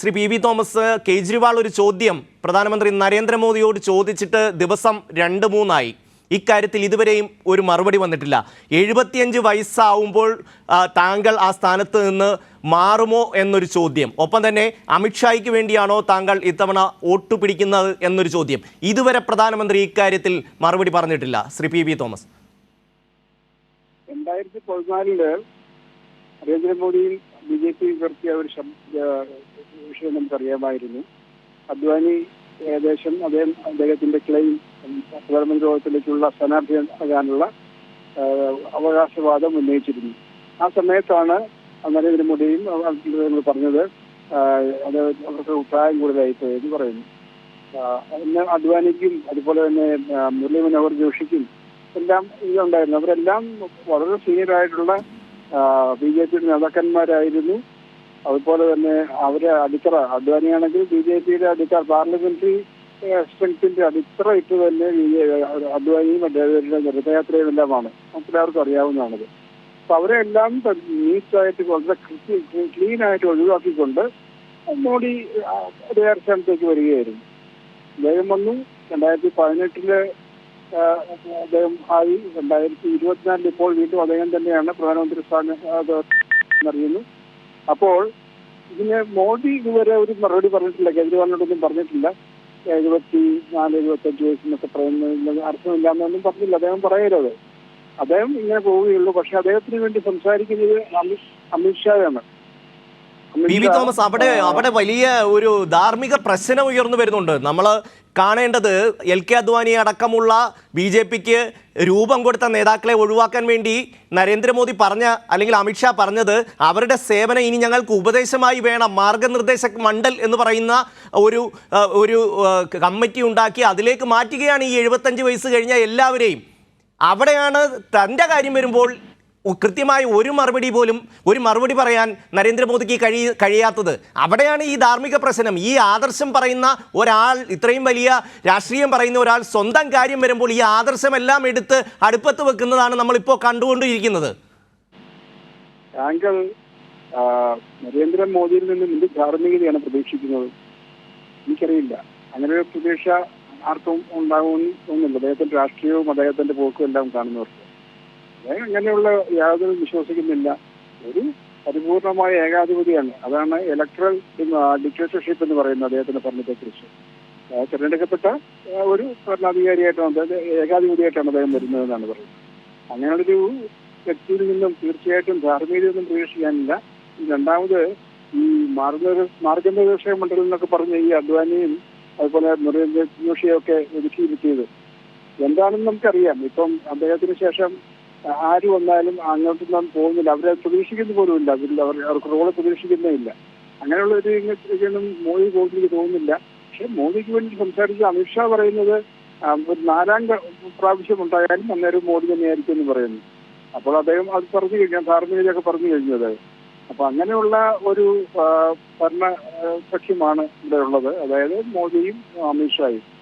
Shri P V Thomas Kejriwal ഒരു ചോദ്യം പ്രധാനമന്ത്രി നരേന്ദ്രമോദിയോട് ചോദിച്ചിട്ട് ദിവസം രണ്ട് മൂന്നായി. ഇക്കാര്യത്തിൽ ഇതുവരെയും ഒരു മറുപടി വന്നിട്ടില്ല. എഴുപത്തിയഞ്ച് വയസ്സാവുമ്പോൾ താങ്കൾ ആ സ്ഥാനത്ത് നിന്ന് മാറുമോ എന്നൊരു ചോദ്യം. ഒപ്പം തന്നെ അമിത്ഷായ്ക്ക് വേണ്ടിയാണോ താങ്കൾ ഇത്തവണ വോട്ട് പിടിക്കുന്നത് എന്നൊരു ചോദ്യം. ഇതുവരെ പ്രധാനമന്ത്രി ഇക്കാര്യത്തിൽ മറുപടി പറഞ്ഞിട്ടില്ല. Shri P V Thomas. രണ്ടായിരത്തി പതിനാലിൽ നരേന്ദ്രമോദിയും ബി ജെ പി ഉയർത്തിയ ഒരു വിഷയം നമുക്കറിയാമായിരുന്നു. അദ്വാനി ഏകദേശം അദ്ദേഹം അദ്ദേഹത്തിന്റെ ക്ലെയിം പ്രധാനമന്ത്രി ലോകത്തിലേക്കുള്ള സ്ഥാനാർത്ഥിയാകാനുള്ള ആകാനുള്ള അവകാശവാദം ഉന്നയിച്ചിരുന്നു. ആ സമയത്താണ് നരേന്ദ്രമോദിയും പറഞ്ഞത് അത് അവർക്ക് പ്രായം കൂടുതലായി പോയി എന്ന് പറയുന്നു. അന്ന് അദ്വാനിക്കും അതുപോലെ തന്നെ മുരളി മനോഹർ ജോഷിക്കും എല്ലാം ഇതുണ്ടായിരുന്നു. അവരെല്ലാം വളരെ സീനിയർ ആയിട്ടുള്ള ബി ജെ പിയുടെ നേതാക്കന്മാരായിരുന്നു. അതുപോലെ തന്നെ അവരെ അടിത്തറ അദ്വാനിയാണെങ്കിൽ ബി ജെ പിയുടെ അടിത്തറ പാർലമെന്ററി സ്ട്രെങ്ത്തിന്റെ അടിത്തറ ഇട്ട് തന്നെ ബി ജെ അദ്വാനിയും അദ്ദേഹത്തിന്റെ രഥയാത്രയും എല്ലാമാണ്. എല്ലാവർക്കും അറിയാവുന്നതാണത്. അപ്പൊ അവരെല്ലാം നീറ്റായിട്ട് വളരെ ക്ലീൻ ആയിട്ട് ഒഴിവാക്കിക്കൊണ്ട് മോഡി ആ, അധികാര സ്ഥാനത്തേക്ക് വരികയായിരുന്നു. അദ്ദേഹം വന്നു. രണ്ടായിരത്തി പതിനെട്ടിൽ അദ്ദേഹം ആയി. രണ്ടായിരത്തി ഇരുപത്തിനാലിൽ ഇപ്പോൾ വീണ്ടും അദ്ദേഹം തന്നെയാണ് പ്രധാനമന്ത്രി സ്ഥാനം അത് അറിയുന്നു അപ്പോൾ ഇതിന് മോദി ഇതുവരെ ഒരു മറുപടി പറഞ്ഞിട്ടില്ല കേജ്രിവാളിനോടൊന്നും പറഞ്ഞിട്ടില്ല. എഴുപത്തി നാല് എഴുപത്തി അഞ്ച് വയസ്സെന്നൊക്കെ പറയുന്നതിൽ അർത്ഥമില്ലാന്നൊന്നും പറഞ്ഞില്ല. അദ്ദേഹം പറയരുത് അദ്ദേഹം ഇങ്ങനെ പോവുകയുള്ളൂ. പക്ഷെ അദ്ദേഹത്തിന് വേണ്ടി സംസാരിക്കുന്നത് അമിത് അമിത്ഷായാണ്. പി വി തോമസ് അവിടെ അവിടെ വലിയ ഒരു ധാർമ്മിക പ്രശ്നം ഉയർന്നു വരുന്നുണ്ട്. നമ്മൾ കാണേണ്ടത് എൽ കെ അദ്വാനി അടക്കമുള്ള ബി ജെ പിക്ക് രൂപം കൊടുത്ത നേതാക്കളെ ഒഴിവാക്കാൻ വേണ്ടി നരേന്ദ്രമോദി പറഞ്ഞ അല്ലെങ്കിൽ അമിത്ഷാ പറഞ്ഞത് അവരുടെ സേവനം ഇനി ഞങ്ങൾക്ക് ഉപദേശമായി വേണം. മാർഗനിർദ്ദേശ മണ്ഡൽ എന്ന് പറയുന്ന ഒരു ഒരു കമ്മിറ്റി ഉണ്ടാക്കി അതിലേക്ക് മാറ്റുകയാണ് ഈ എഴുപത്തഞ്ച് വയസ്സ് കഴിഞ്ഞ എല്ലാവരെയും. അവിടെയാണ് തന്റെ കാര്യം വരുമ്പോൾ കൃത്യമായി ഒരു മറുപടി പോലും ഒരു മറുപടി പറയാൻ നരേന്ദ്രമോദിക്ക് കഴി കഴിയാത്തത്. അവിടെയാണ് ഈ ധാർമ്മിക പ്രശ്നം. ഈ ആദർശം പറയുന്ന ഒരാൾ ഇത്രയും വലിയ രാഷ്ട്രീയം പറയുന്ന ഒരാൾ സ്വന്തം കാര്യം വരുമ്പോൾ ഈ ആദർശമെല്ലാം എടുത്ത് അടുപ്പത്ത് വെക്കുന്നതാണ് നമ്മളിപ്പോൾ കണ്ടുകൊണ്ടിരിക്കുന്നത്. താങ്കൾ നരേന്ദ്രമോദിയിൽ നിന്ന് എന്ത് ധാർമ്മികതയാണ് പ്രതീക്ഷിക്കുന്നത്? എനിക്കറിയില്ല. അങ്ങനെ ഒരു പ്രതീക്ഷ ആർക്കും ഉണ്ടാകുമെന്ന് തോന്നുന്നില്ല. അദ്ദേഹത്തിന്റെ രാഷ്ട്രീയവും അദ്ദേഹത്തിന്റെ പോക്കും എല്ലാം കാണുന്നവർക്ക്. അദ്ദേഹം അങ്ങനെയുള്ള യാതൊരു വിശ്വസിക്കുന്നില്ല. ഒരു പരിപൂർണമായ ഏകാധിപതിയാണ്. അതാണ് ഇലക്ട്രൽ ഡിക്റ്റേറ്റർഷിപ്പ് എന്ന് പറയുന്നത് അദ്ദേഹത്തിന്റെ ഭരണത്തെ കുറിച്ച് തിരഞ്ഞെടുക്കപ്പെട്ട ഒരു ഭരണാധികാരിയായിട്ടാണ് അതായത് ഏകാധിപതിയായിട്ടാണ് അദ്ദേഹം വരുന്നതെന്നാണ് പറയുന്നത്. അങ്ങനെയുള്ളൊരു വ്യക്തിയിൽ നിന്നും തീർച്ചയായിട്ടും ധാർമ്മികതയൊന്നും പ്രതീക്ഷിക്കാനില്ല രണ്ടാമത് ഈ മാർഗ മാർഗനിർദ്ദേശ മണ്ഡലം എന്നൊക്കെ പറഞ്ഞ ഈ അദ്വാനിയും അതുപോലെ നരേന്ദ്ര ജോഷിയൊക്കെ ഒതുക്കിയിരുത്തിയത് എന്താണെന്ന് നമുക്കറിയാം. ഇപ്പം അദ്ദേഹത്തിന് ശേഷം ആര് വന്നാലും അങ്ങോട്ടൊന്നും പോകുന്നില്ല. അവരെ പ്രതീക്ഷിക്കുന്ന പോലും ഇല്ല. അതിൽ അവർ അവർക്ക് റോൾ പ്രതീക്ഷിക്കുന്നേ ഇല്ല. അങ്ങനെയുള്ള ഒരു ഇതൊന്നും മോദി പോകുന്ന എനിക്ക് തോന്നുന്നില്ല. പക്ഷെ മോദിക്ക് വേണ്ടി സംസാരിച്ച് അമിത്ഷാ പറയുന്നത് ഒരു നാലാം പ്രാവശ്യം ഉണ്ടായാലും അന്നേരം മോദി തന്നെയായിരിക്കും എന്ന് പറയുന്നു. അപ്പോൾ അദ്ദേഹം അത് പറഞ്ഞു കഴിഞ്ഞാൽ ധാർമ്മികതയൊക്കെ പറഞ്ഞു കഴിഞ്ഞത് അപ്പൊ അങ്ങനെയുള്ള ഒരു ഭരണ സഖ്യമാണ് ഇവിടെ ഉള്ളത് അതായത് മോദിയും അമിത്ഷായും.